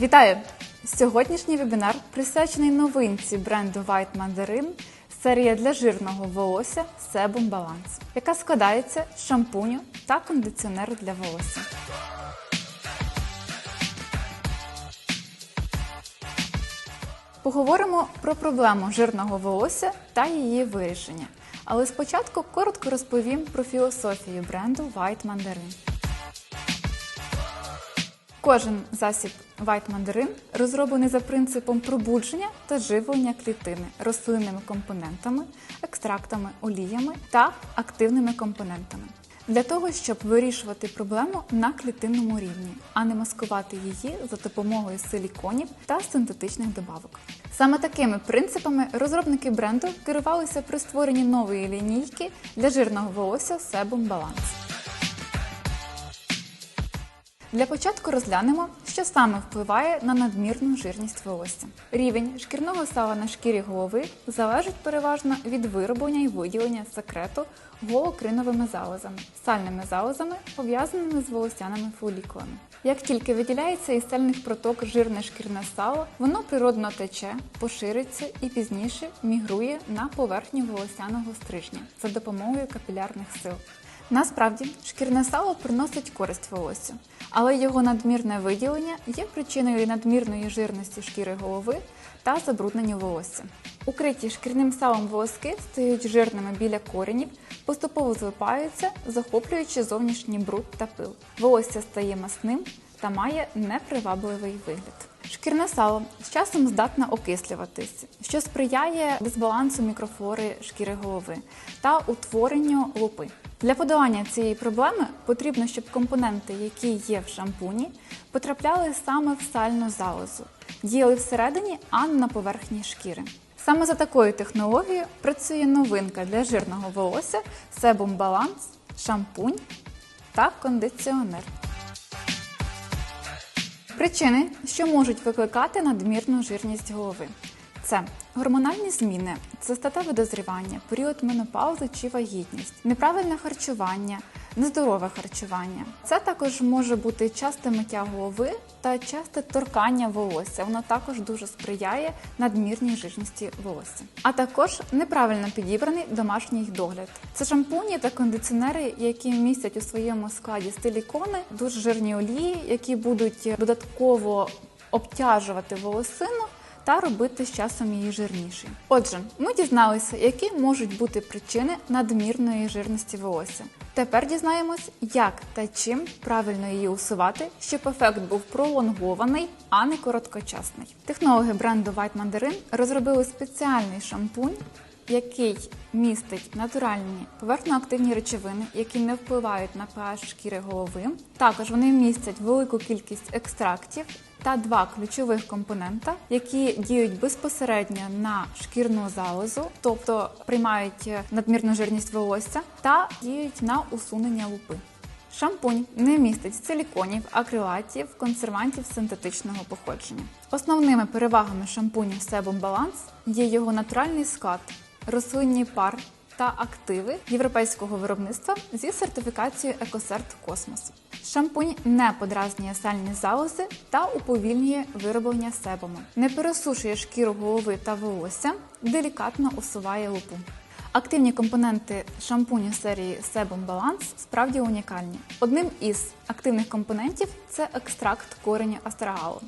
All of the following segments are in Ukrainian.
Вітаю! Сьогоднішній вебінар присвячений новинці бренду White Mandarin серія для жирного волосся Sebum Balance, яка складається з шампуню та кондиціонеру для волосся. Поговоримо про проблему жирного волосся та її вирішення. Але спочатку коротко розповім про філософію бренду White Mandarin. Кожен засіб White Mandarin розроблений за принципом пробудження та живлення клітини рослинними компонентами, екстрактами, оліями та активними компонентами. Для того, щоб вирішувати проблему на клітинному рівні, а не маскувати її за допомогою силіконів та синтетичних добавок. Саме такими принципами розробники бренду керувалися при створенні нової лінійки для жирного волосся Sebum Balance. Для початку розглянемо, що саме впливає на надмірну жирність волосся. Рівень шкірного сала на шкірі голови залежить переважно від вироблення і виділення секрету голокриновими залозами, сальними залозами, пов'язаними з волосяними фолікулами. Як тільки виділяється із сальних проток жирне шкірне сало, воно природно тече, пошириться і пізніше мігрує на поверхню волосяного стрижня за допомогою капілярних сил. Насправді, шкірне сало приносить користь волосю, але його надмірне виділення є причиною надмірної жирності шкіри голови та забруднення волосся. Укриті шкірним салом волоски стають жирними біля коренів, поступово злипаються, захоплюючи зовнішній бруд та пил. Волосся стає масним та має непривабливий вигляд. Шкірне сало з часом здатне окислюватись, що сприяє дисбалансу мікрофлори шкіри голови та утворенню лупи. Для подолання цієї проблеми потрібно, щоб компоненти, які є в шампуні, потрапляли саме в сальну залозу, діяли всередині, а не на поверхні шкіри. Саме за такою технологією працює новинка для жирного волосся Sebum Balance, шампунь та кондиціонер. Причини, що можуть викликати надмірну жирність голови. Це гормональні зміни, це статеве дозрівання, період менопаузи чи вагітність, неправильне харчування, нездорове харчування. Це також може бути часте миття голови та часте торкання волосся. Воно також дуже сприяє надмірній жирності волосся. А також неправильно підібраний домашній догляд. Це шампуні та кондиціонери, які містять у своєму складі силікони, дуже жирні олії, які будуть додатково обтяжувати волосину та робити з часом її жирнішою. Отже, ми дізналися, які можуть бути причини надмірної жирності волосся. Тепер дізнаємось, як та чим правильно її усувати, щоб ефект був пролонгований, а не короткочасний. Технологи бренду White Mandarin розробили спеціальний шампунь, який містить натуральні поверхноактивні речовини, які не впливають на pH шкіри голови. Також вони містять велику кількість екстрактів та два ключових компонента, які діють безпосередньо на шкірну залозу, тобто приймають надмірну жирність волосся та діють на усунення лупи. Шампунь не містить силіконів, акрилатів, консервантів синтетичного походження. Основними перевагами шампуню Sebum Balance є його натуральний склад, рослинний пар та активи європейського виробництва зі сертифікацією Екосерт Космос. Шампунь не подразнює сальні залози та уповільнює вироблення себуму, не пересушує шкіру голови та волосся, делікатно усуває лупу. Активні компоненти шампуню серії Sebum Balance справді унікальні. Одним із активних компонентів це екстракт кореню астрагалу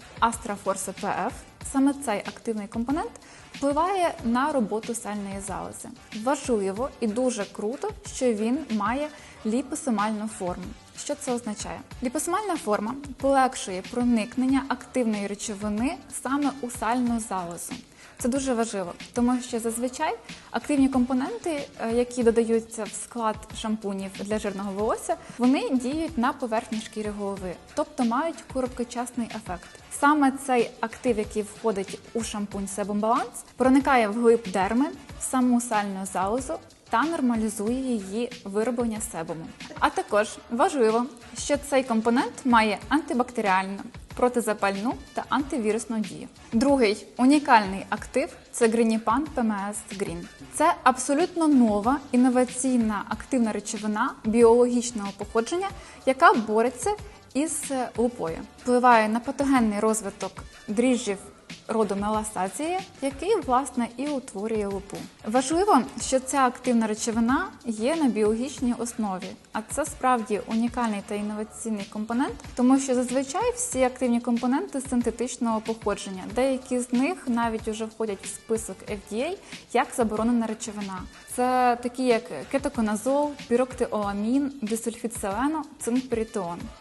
Force PF. Саме цей активний компонент впливає на роботу сальної залози. Важливо і дуже круто, що він має ліпосомальну форму. Що це означає? Ліпосомальна форма полегшує проникнення активної речовини саме у сальну залозу. Це дуже важливо, тому що зазвичай активні компоненти, е, які додаються в склад шампунів для жирного волосся, вони діють на поверхні шкіри голови, тобто мають короткочасний ефект. Саме цей актив, який входить у шампунь Sebum Balance, проникає в глиб дерми, в саму сальну залозу та нормалізує її вироблення себуму. А також важливо, що цей компонент має антибактеріальну, протизапальну та антивірусну дію. Другий унікальний актив це Грініпан ПМС Green. Це абсолютно нова інноваційна активна речовина біологічного походження, яка бореться із лупою. Впливає на патогенний розвиток дріжджів роду меласації, який власне і утворює лупу. Важливо, що ця активна речовина є на біологічній основі, а це справді унікальний та інноваційний компонент, тому що зазвичай всі активні компоненти синтетичного походження. Деякі з них навіть уже входять в список FDA як заборонена речовина. Це такі як кетоконазол, піроктиоамін, дисульфід селену.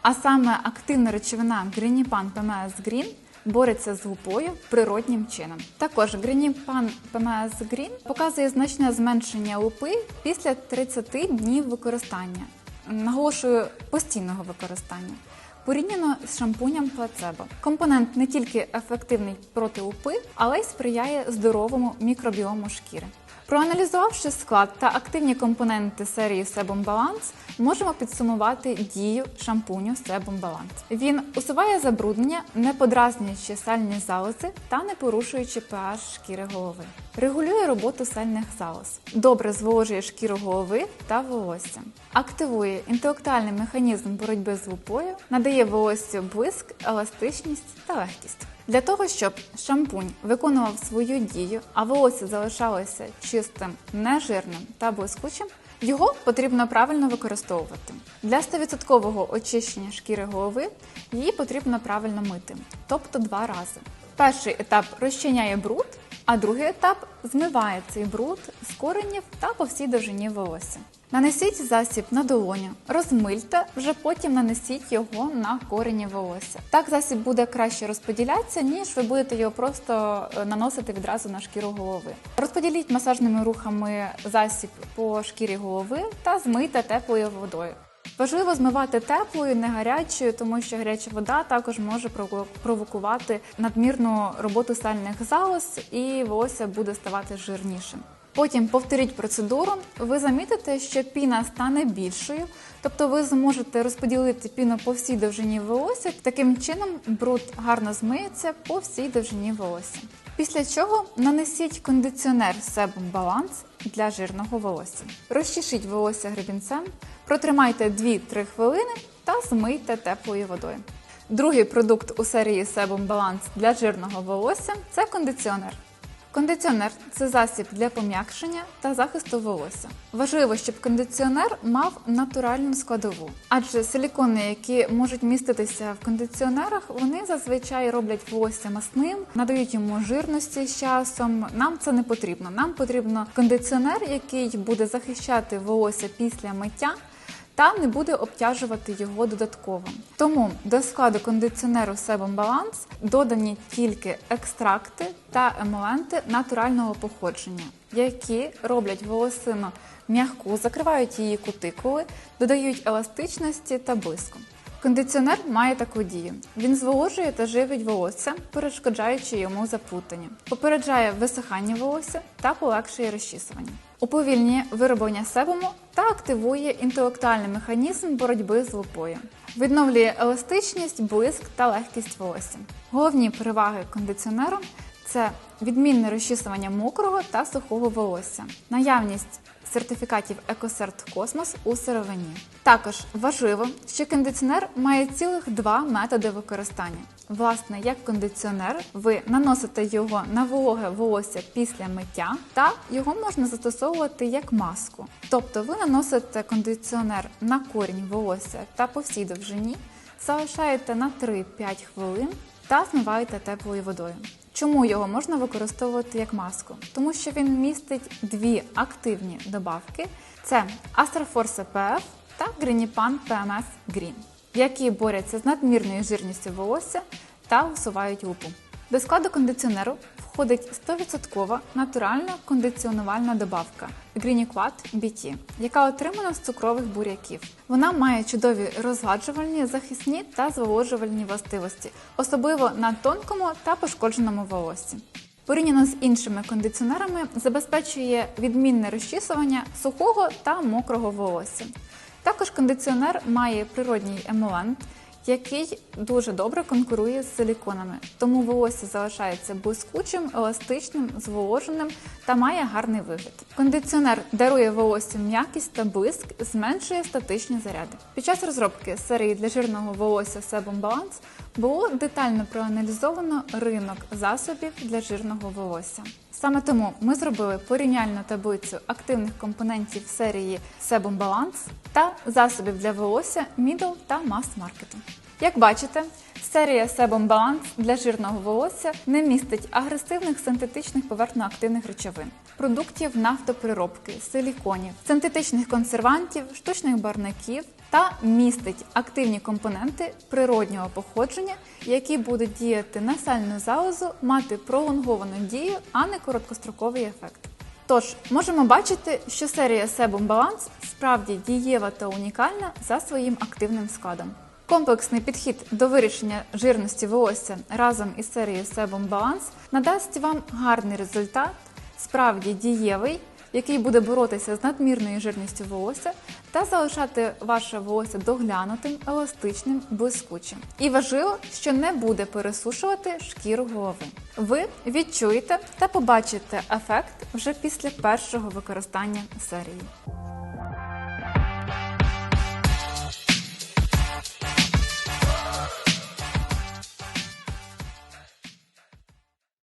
А саме активна речовина Грініпан ПМС Грін бореться з гупою природнім чином. Також Грініпан ПМС Грін показує значне зменшення лупи після 30 днів використання. Наголошую постійного використання. Порівняно з шампунем плацебо. Компонент не тільки ефективний проти лупи, але й сприяє здоровому мікробіому шкіри. Проаналізувавши склад та активні компоненти серії Sebum Balance, можемо підсумувати дію шампуню Sebum Balance. Він усуває забруднення, не подразнюючи сальні залози та не порушуючи pH шкіри голови. Регулює роботу сальних залоз, добре зволожує шкіру голови та волосся, активує інтелектуальний механізм боротьби з лупою, надає волоссю блиск, еластичність та легкість. Для того, щоб шампунь виконував свою дію, а волосся залишалося чистим, нежирним та блискучим, його потрібно правильно використовувати. Для 100% очищення шкіри голови її потрібно правильно мити, тобто два рази. Перший етап розчиняє бруд, а другий етап змиває цей бруд з коренів та по всій довжині волосся. Нанесіть засіб на долоню, розмильте, вже потім нанесіть його на корені волосся. Так засіб буде краще розподілятися, ніж ви будете його просто е, наносити відразу на шкіру голови. Розподіліть масажними рухами засіб по шкірі голови та змийте теплою водою. Важливо змивати теплою, не гарячою, тому що гаряча вода також може провокувати надмірну роботу сальних залоз і волосся буде ставати жирнішим. Потім повторіть процедуру, ви замітите, що піна стане більшою, тобто ви зможете розподілити піну по всій довжині волосся. Таким чином бруд гарно змиється по всій довжині волосся. Після чого нанесіть кондиціонер Sebum Balance для жирного волосся. Розчешіть волосся гребінцем, протримайте 2-3 хвилини та змийте теплою водою. Другий продукт у серії Sebum Balance для жирного волосся це кондиціонер. Кондиціонер це засіб для пом'якшення та захисту волосся. Важливо, щоб кондиціонер мав натуральну складову, адже силікони, які можуть міститися в кондиціонерах, вони зазвичай роблять волосся масним, надають йому жирності з часом. Нам це не потрібно. Нам потрібно кондиціонер, який буде захищати волосся після миття та не буде обтяжувати його додатково. Тому до складу кондиціонеру Sebum Balance додані тільки екстракти та емоленти натурального походження, які роблять волосину м'яку, закривають її кутикули, додають еластичності та блиску. Кондиціонер має таку дію: він зволожує та живить волосся, перешкоджаючи йому заплутання, попереджає висихання волосся та полегшує розчісування, уповільнює вироблення себуму та активує інтелектуальний механізм боротьби з лупою, відновлює еластичність, блиск та легкість волосся. Головні переваги кондиціонеру це відмінне розчісування мокрого та сухого волосся, наявність сертифікатів Екосерт Космос у сировині. Також важливо, що кондиціонер має цілих два методи використання. Власне, як кондиціонер, ви наносите його на вологе волосся після миття, та його можна застосовувати як маску. Тобто ви наносите кондиціонер на корінь волосся та по всій довжині, залишаєте на 3-5 хвилин та змиваєте теплою водою. Чому його можна використовувати як маску? Тому що він містить дві активні добавки: це Astroforce PF та Greenipan PMS Green, які борються з надмірною жирністю волосся та усувають лупу. До складу кондиціонеру входить 100% натуральна кондиціонувальна добавка Greeniquat BT, яка отримана з цукрових буряків. Вона має чудові розгладжувальні, захисні та зволожувальні властивості, особливо на тонкому та пошкодженому волоссі. Порівняно з іншими кондиціонерами забезпечує відмінне розчісування сухого та мокрого волосся. Також кондиціонер має природній емолент, який дуже добре конкурує з силіконами, тому волосся залишається блискучим, еластичним, зволоженим та має гарний вигляд. Кондиціонер дарує волосю м'якість та блиск, зменшує статичні заряди. Під час розробки серії для жирного волосся Sebum Balance було детально проаналізовано ринок засобів для жирного волосся. Саме тому ми зробили порівняльну таблицю активних компонентів серії Sebum Balance та засобів для волосся Middle та Mass Market. Як бачите, серія Sebum Balance для жирного волосся не містить агресивних синтетичних поверхноактивних речовин, продуктів нафтоприробки, силіконів, синтетичних консервантів, штучних барників та містить активні компоненти природнього походження, які будуть діяти на сальну залозу, мати пролонговану дію, а не короткостроковий ефект. Тож можемо бачити, що серія Sebum Balance справді дієва та унікальна за своїм активним складом. Комплексний підхід до вирішення жирності волосся разом із серією Sebum Balance надасть вам гарний результат, справді дієвий, який буде боротися з надмірною жирністю волосся та залишати ваше волосся доглянутим, еластичним, блискучим. І важливо, що не буде пересушувати шкіру голови. Ви відчуєте та побачите ефект вже після першого використання серії.